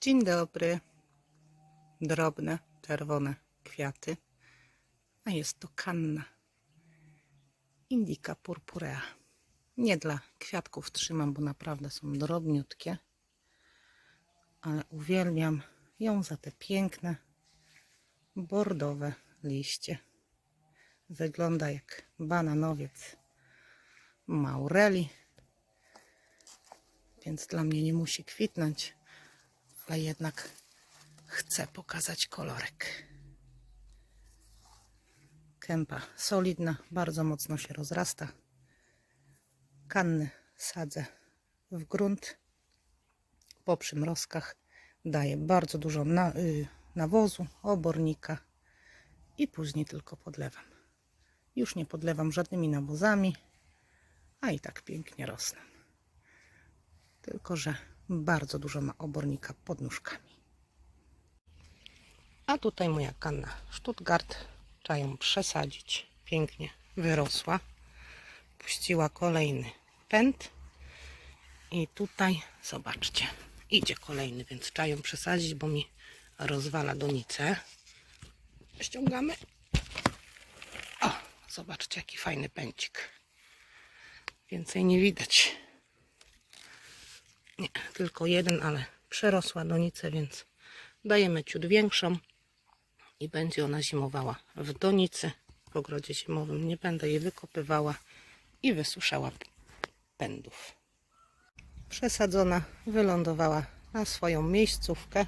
Dzień dobry. Drobne, czerwone kwiaty. A jest to kanna. Indica purpurea. Nie dla kwiatków trzymam, bo naprawdę są drobniutkie. Ale uwielbiam ją za te piękne, bordowe liście. Wygląda jak bananowiec Maureli. Więc dla mnie nie musi kwitnąć, ale jednak chcę pokazać kolorek. Kępa solidna, bardzo mocno się rozrasta. Kanny sadzę w grunt. Po przymrozkach daję bardzo dużo na, y, nawozu, obornika i później tylko podlewam. Już nie podlewam żadnymi nawozami, a i tak pięknie rosną. Tylko, że bardzo dużo ma obornika pod nóżkami. A tutaj moja kanna Stuttgart. Trzeba ją przesadzić. Pięknie wyrosła. Puściła kolejny pęd. I tutaj, zobaczcie, idzie kolejny, więc trzeba ją przesadzić, bo mi rozwala donicę. Ściągamy. O, zobaczcie, jaki fajny pędzik. Więcej nie widać. Nie, tylko jeden, ale przerosła donicę, więc dajemy ciut większą i będzie ona zimowała w donicy w ogrodzie zimowym. Nie będę jej wykopywała i wysuszała pędów. Przesadzona wylądowała na swoją miejscówkę,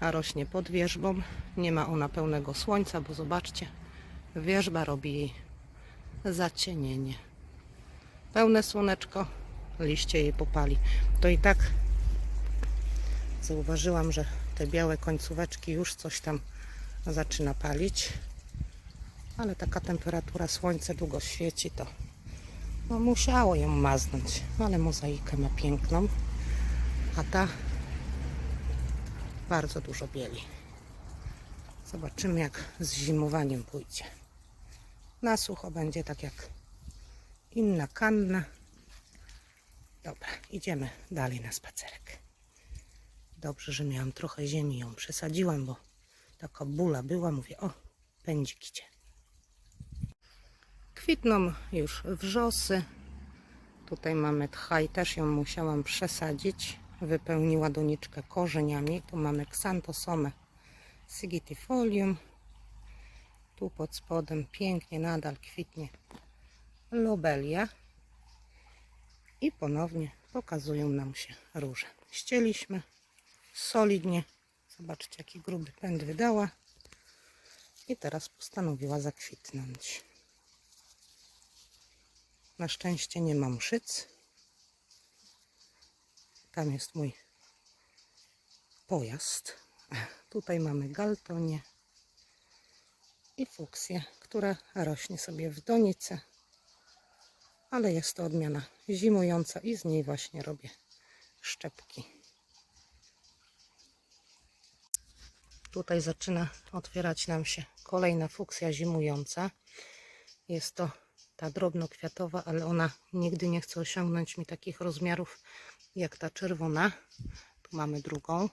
a rośnie pod wierzbą. Nie ma ona pełnego słońca, bo zobaczcie, wierzba robi jej zacienienie. Pełne słoneczko, liście jej popali. To i tak zauważyłam, że te białe końcóweczki już coś tam zaczyna palić. Ale taka temperatura, słońce długo świeci, to no musiało ją maznąć. Ale mozaikę ma piękną, a ta bardzo dużo bieli. Zobaczymy, jak z zimowaniem pójdzie. Na sucho będzie tak jak inna kanna. Dobra, idziemy dalej na spacerek. Dobrze, że miałam trochę ziemi, ją przesadziłam, bo taka bula była. Mówię, o, pędzik idzie. Kwitną już wrzosy. Tutaj mamy tchaj, też ją musiałam przesadzić. Wypełniła doniczkę korzeniami. Tu mamy ksantosomę sigitifolium. Tu pod spodem pięknie nadal kwitnie lobelia. I ponownie pokazują nam się róże. Ścieliśmy solidnie. Zobaczcie, jaki gruby pęd wydała. I teraz postanowiła zakwitnąć. Na szczęście nie mam szyc. Tam jest mój pojazd. Tutaj mamy galtonię i fuksję, która rośnie sobie w donicy. Ale jest to odmiana zimująca i z niej właśnie robię szczepki. Tutaj zaczyna otwierać nam się kolejna fuksja zimująca. Jest to ta drobnokwiatowa, ale ona nigdy nie chce osiągnąć mi takich rozmiarów jak ta czerwona. Tu mamy drugą.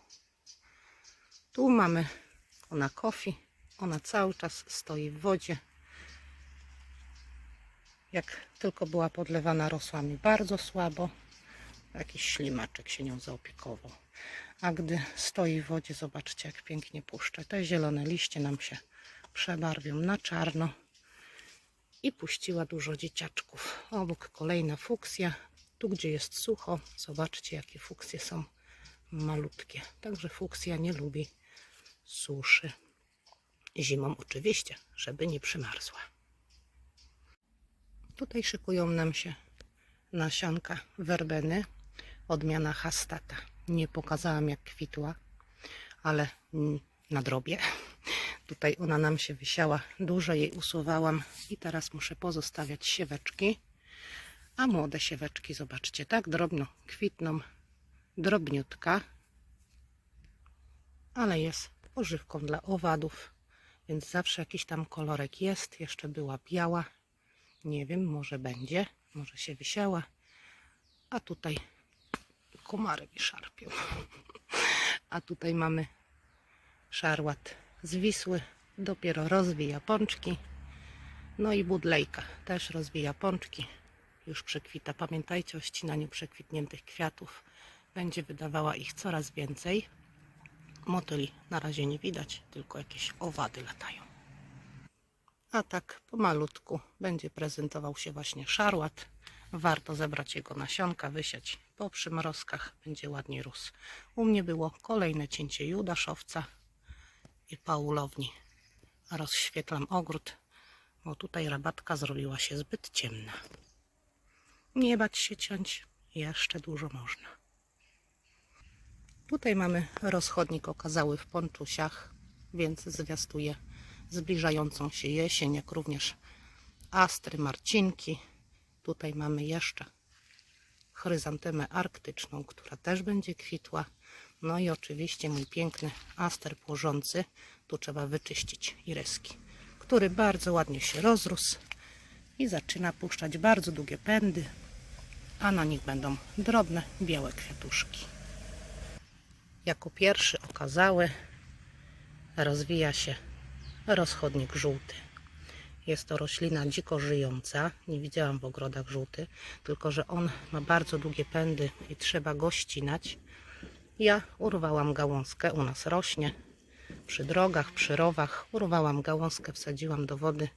Tu mamy ona kofi. Ona cały czas stoi w wodzie. Jak tylko była podlewana, rosła mi bardzo słabo. Jakiś ślimaczek się nią zaopiekował. A gdy stoi w wodzie, zobaczcie jak pięknie puszcza. Te zielone liście nam się przebarwią na czarno. I puściła dużo dzieciaczków. Obok kolejna fuksja. Tu, gdzie jest sucho, zobaczcie jakie fuksje są malutkie. Także fuksja nie lubi suszy. Zimą oczywiście, żeby nie przymarzła. Tutaj szykują nam się nasionka werbeny, odmiana hastata. Nie pokazałam jak kwitła, ale mm, na drobie. Tutaj ona nam się wysiała, dużo jej usuwałam i teraz muszę pozostawiać sieweczki. A młode sieweczki, zobaczcie, tak drobno kwitną, drobniutka, ale jest pożywką dla owadów, więc zawsze jakiś tam kolorek jest. Jeszcze była biała, nie wiem, może będzie, może się wysiała. A tutaj komary mi szarpią. A tutaj mamy szarłat z Wisły. Dopiero rozwija pączki. No i budlejka też rozwija pączki. Już przekwita. Pamiętajcie o ścinaniu przekwitniętych kwiatów. Będzie wydawała ich coraz więcej. Motyli na razie nie widać, tylko jakieś owady latają. A tak pomalutku będzie prezentował się właśnie szarłat. Warto zebrać jego nasionka, wysiać po przymrozkach, będzie ładnie rósł. U mnie było kolejne cięcie judaszowca i paulowni. Rozświetlam ogród, bo tutaj rabatka zrobiła się zbyt ciemna. Nie bać się ciąć, jeszcze dużo można. Tutaj mamy rozchodnik okazały w Ponczusiach, więc zwiastuje zbliżającą się jesień, jak również astry, marcinki. Tutaj mamy jeszcze chryzantemę arktyczną, która też będzie kwitła. No i oczywiście mój piękny aster płożący. Tu trzeba wyczyścić ireski, który bardzo ładnie się rozrósł i zaczyna puszczać bardzo długie pędy, a na nich będą drobne, białe kwiatuszki. Jako pierwszy okazały rozwija się rozchodnik żółty. Jest to roślina dziko żyjąca. Nie widziałam w ogrodach żółty, tylko że on ma bardzo długie pędy i trzeba go ścinać. Ja urwałam gałązkę, u nas rośnie przy drogach, przy rowach. Urwałam gałązkę, wsadziłam do wody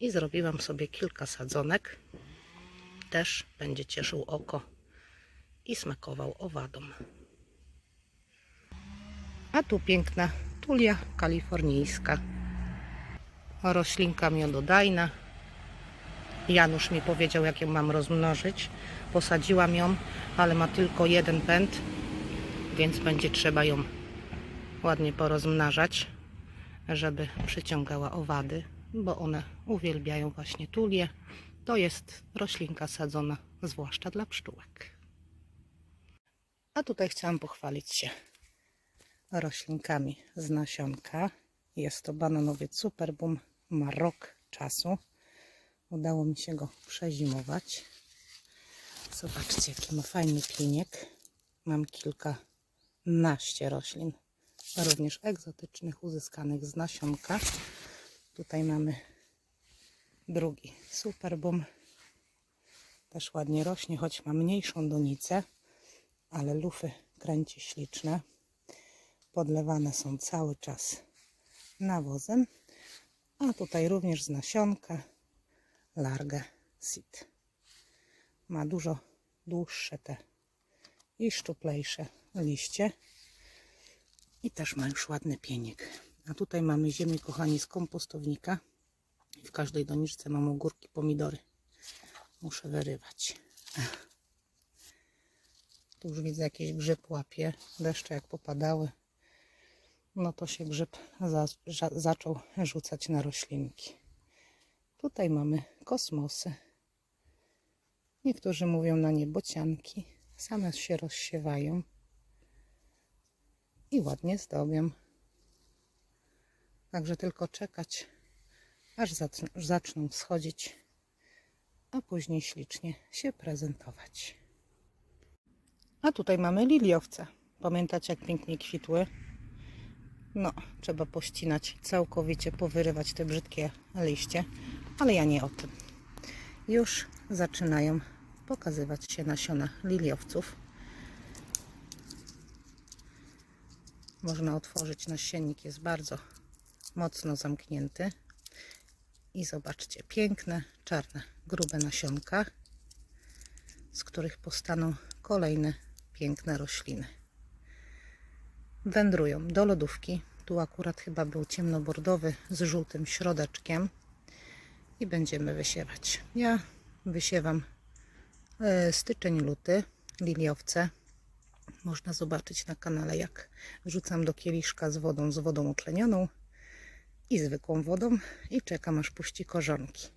i zrobiłam sobie kilka sadzonek. Też będzie cieszył oko i smakował owadom. A tu piękna tulia kalifornijska. Roślinka miododajna. Janusz mi powiedział, jak ją mam rozmnożyć. Posadziłam ją, ale ma tylko jeden pęd, więc będzie trzeba ją ładnie porozmnażać, żeby przyciągała owady, bo one uwielbiają właśnie tulię. To jest roślinka sadzona zwłaszcza dla pszczółek. A tutaj chciałam pochwalić się roślinkami z nasionka. Jest to bananowy Superboom, ma rok czasu. Udało mi się go przezimować. Zobaczcie, jaki ma fajny pieniek. Mam kilkanaście roślin, również egzotycznych, uzyskanych z nasionka. Tutaj mamy drugi Superboom. Też ładnie rośnie, choć ma mniejszą donicę, ale lufy kręci śliczne podlewane są cały czas nawozem, a tutaj również z nasionka largę seed. Ma dużo dłuższe te i szczuplejsze liście i też ma już ładny pieniek. A tutaj mamy ziemię, kochani, z kompostownika. W każdej doniczce mam ogórki, pomidory. Muszę wyrywać. Tu już widzę jakiś grzyb łapie. Deszcze jak popadały, no to się grzyb za, za, zaczął rzucać na roślinki. Tutaj mamy kosmosy. Niektórzy mówią na nie bocianki. Same się rozsiewają i ładnie zdobią. Także tylko czekać, aż zaczną, wschodzić, a później ślicznie się prezentować. A tutaj mamy liliowce. Pamiętacie, jak pięknie kwitły? No, trzeba pościnać całkowicie, powyrywać te brzydkie liście, ale ja nie o tym. Już zaczynają pokazywać się nasiona liliowców. Można otworzyć nasiennik, jest bardzo mocno zamknięty. I zobaczcie, piękne, czarne, grube nasionka, z których powstaną kolejne piękne rośliny wędrują do lodówki. Tu akurat chyba był ciemnobordowy z żółtym środeczkiem i będziemy wysiewać. Ja wysiewam e, styczeń, luty, liliowce. Można zobaczyć na kanale, jak wrzucam do kieliszka z wodą, z wodą utlenioną i zwykłą wodą i czekam, aż puści korzonki.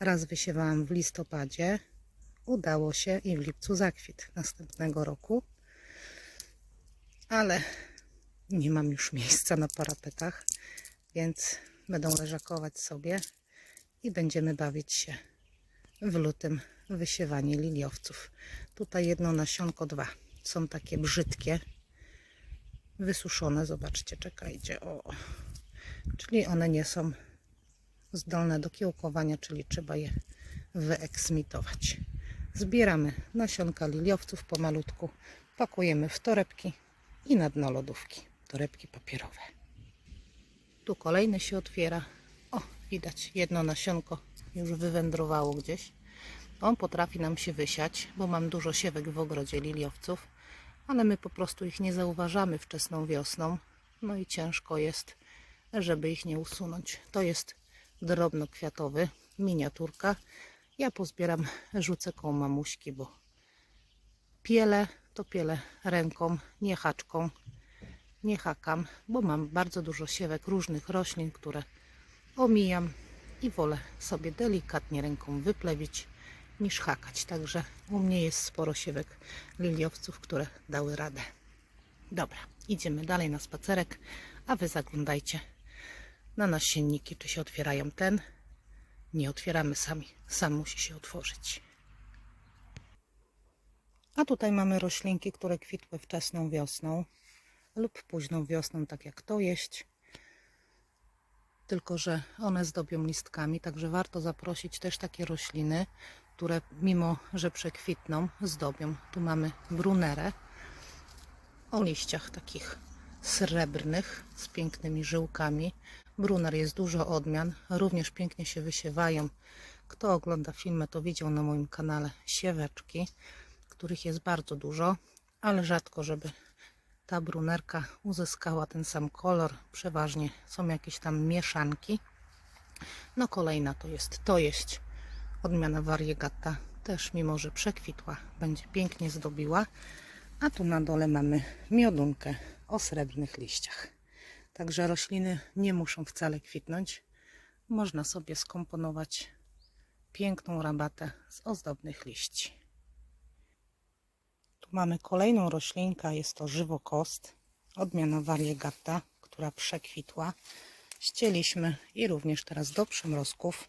Raz wysiewałam w listopadzie, udało się i w lipcu zakwit następnego roku ale nie mam już miejsca na parapetach, więc będą leżakować sobie i będziemy bawić się w lutym wysiewanie liliowców. Tutaj jedno nasionko, dwa. Są takie brzydkie, wysuszone. Zobaczcie, czekajcie. O. Czyli one nie są zdolne do kiełkowania, czyli trzeba je wyeksmitować. Zbieramy nasionka liliowców pomalutku, pakujemy w torebki i na dno lodówki. Torebki papierowe. Tu kolejny się otwiera. O, widać jedno nasionko już wywędrowało gdzieś. On potrafi nam się wysiać, bo mam dużo siewek w ogrodzie liliowców, ale my po prostu ich nie zauważamy wczesną wiosną. No i ciężko jest, żeby ich nie usunąć. To jest drobnokwiatowy, miniaturka. Ja pozbieram, rzucę koło mamuśki, bo piele to ręką, nie haczką, nie hakam, bo mam bardzo dużo siewek różnych roślin, które omijam i wolę sobie delikatnie ręką wyplewić niż hakać. Także u mnie jest sporo siewek liliowców, które dały radę. Dobra, idziemy dalej na spacerek, a wy zaglądajcie na nasienniki, czy się otwierają ten. Nie otwieramy sami, sam musi się otworzyć. A tutaj mamy roślinki, które kwitły wczesną wiosną lub późną wiosną, tak jak to jeść. Tylko, że one zdobią listkami, także warto zaprosić też takie rośliny, które mimo, że przekwitną, zdobią. Tu mamy brunerę o liściach takich srebrnych z pięknymi żyłkami. Bruner jest dużo odmian, również pięknie się wysiewają. Kto ogląda filmy, to widział na moim kanale sieweczki, których jest bardzo dużo, ale rzadko, żeby ta brunerka uzyskała ten sam kolor. Przeważnie są jakieś tam mieszanki. No kolejna to jest to jest odmiana variegata. Też mimo, że przekwitła, będzie pięknie zdobiła. A tu na dole mamy miodunkę o srebrnych liściach. Także rośliny nie muszą wcale kwitnąć. Można sobie skomponować piękną rabatę z ozdobnych liści. Mamy kolejną roślinkę, jest to żywokost, odmiana variegata, która przekwitła. Ścieliśmy i również teraz do przymrozków.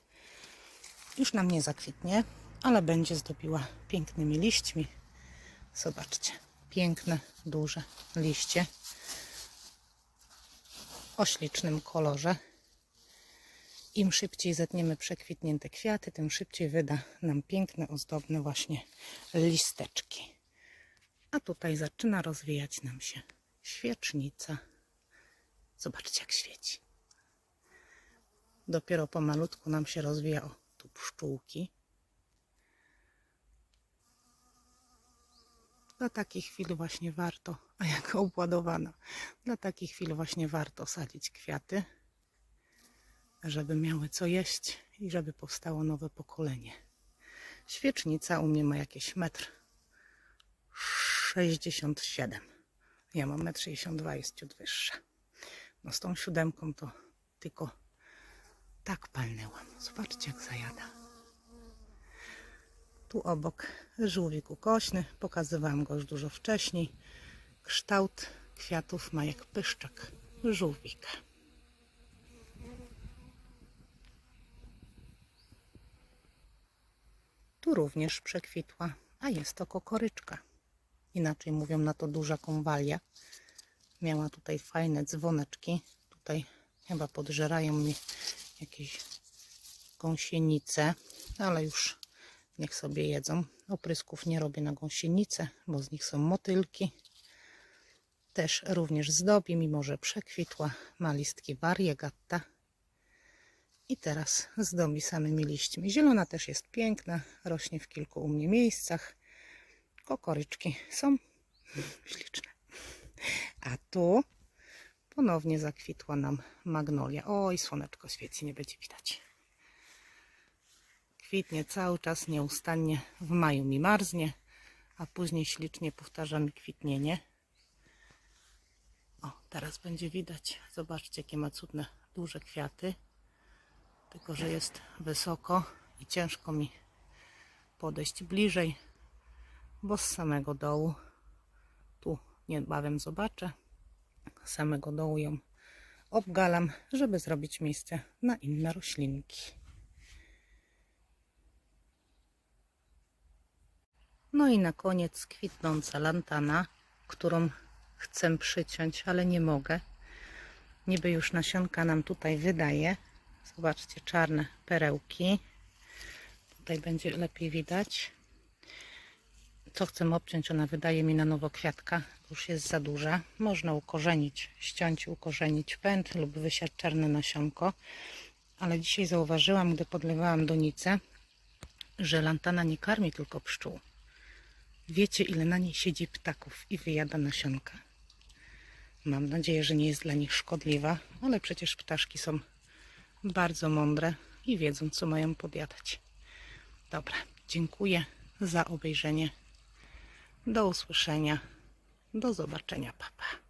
Już nam nie zakwitnie, ale będzie zdobiła pięknymi liśćmi. Zobaczcie, piękne, duże liście o ślicznym kolorze. Im szybciej zetniemy przekwitnięte kwiaty, tym szybciej wyda nam piękne, ozdobne właśnie listeczki. A tutaj zaczyna rozwijać nam się świecznica. Zobaczcie, jak świeci. Dopiero pomalutku nam się rozwija o tu pszczółki. Dla takich chwil właśnie warto, a jak obładowana, dla takich chwil właśnie warto sadzić kwiaty, żeby miały co jeść i żeby powstało nowe pokolenie. Świecznica u mnie ma jakieś metr 67. Ja mam 1,62 m, jest ciut wyższa. No z tą siódemką to tylko tak palnęłam. Zobaczcie jak zajada. Tu obok żółwik ukośny. Pokazywałam go już dużo wcześniej. Kształt kwiatów ma jak pyszczek żółwika. Tu również przekwitła, a jest to kokoryczka. Inaczej mówią na to duża konwalia. Miała tutaj fajne dzwoneczki. Tutaj chyba podżerają mi jakieś gąsienice, ale już niech sobie jedzą. Oprysków nie robię na gąsienice, bo z nich są motylki. Też również zdobi, mimo że przekwitła. Ma listki variegata. I teraz zdobi samymi liśćmi. Zielona też jest piękna, rośnie w kilku u mnie miejscach. Kokoryczki są śliczne. A tu ponownie zakwitła nam magnolia. Oj, słoneczko świeci, nie będzie widać. Kwitnie cały czas nieustannie. W maju mi marznie, a później ślicznie powtarza mi kwitnienie. O, teraz będzie widać. Zobaczcie, jakie ma cudne, duże kwiaty. Tylko, że jest wysoko i ciężko mi podejść bliżej, bo z samego dołu, tu niebawem zobaczę, z samego dołu ją obgalam, żeby zrobić miejsce na inne roślinki. No i na koniec kwitnąca lantana, którą chcę przyciąć, ale nie mogę. Niby już nasionka nam tutaj wydaje. Zobaczcie, czarne perełki. Tutaj będzie lepiej widać. Co chcę obciąć, ona wydaje mi na nowo kwiatka. Już jest za duża. Można ukorzenić, ściąć, ukorzenić pęd lub wysiać czarne nasionko. Ale dzisiaj zauważyłam, gdy podlewałam donicę, że lantana nie karmi tylko pszczół. Wiecie, ile na niej siedzi ptaków i wyjada nasionka. Mam nadzieję, że nie jest dla nich szkodliwa, ale przecież ptaszki są bardzo mądre i wiedzą, co mają podjadać. Dobra, dziękuję za obejrzenie. Do usłyszenia. Do zobaczenia, papa.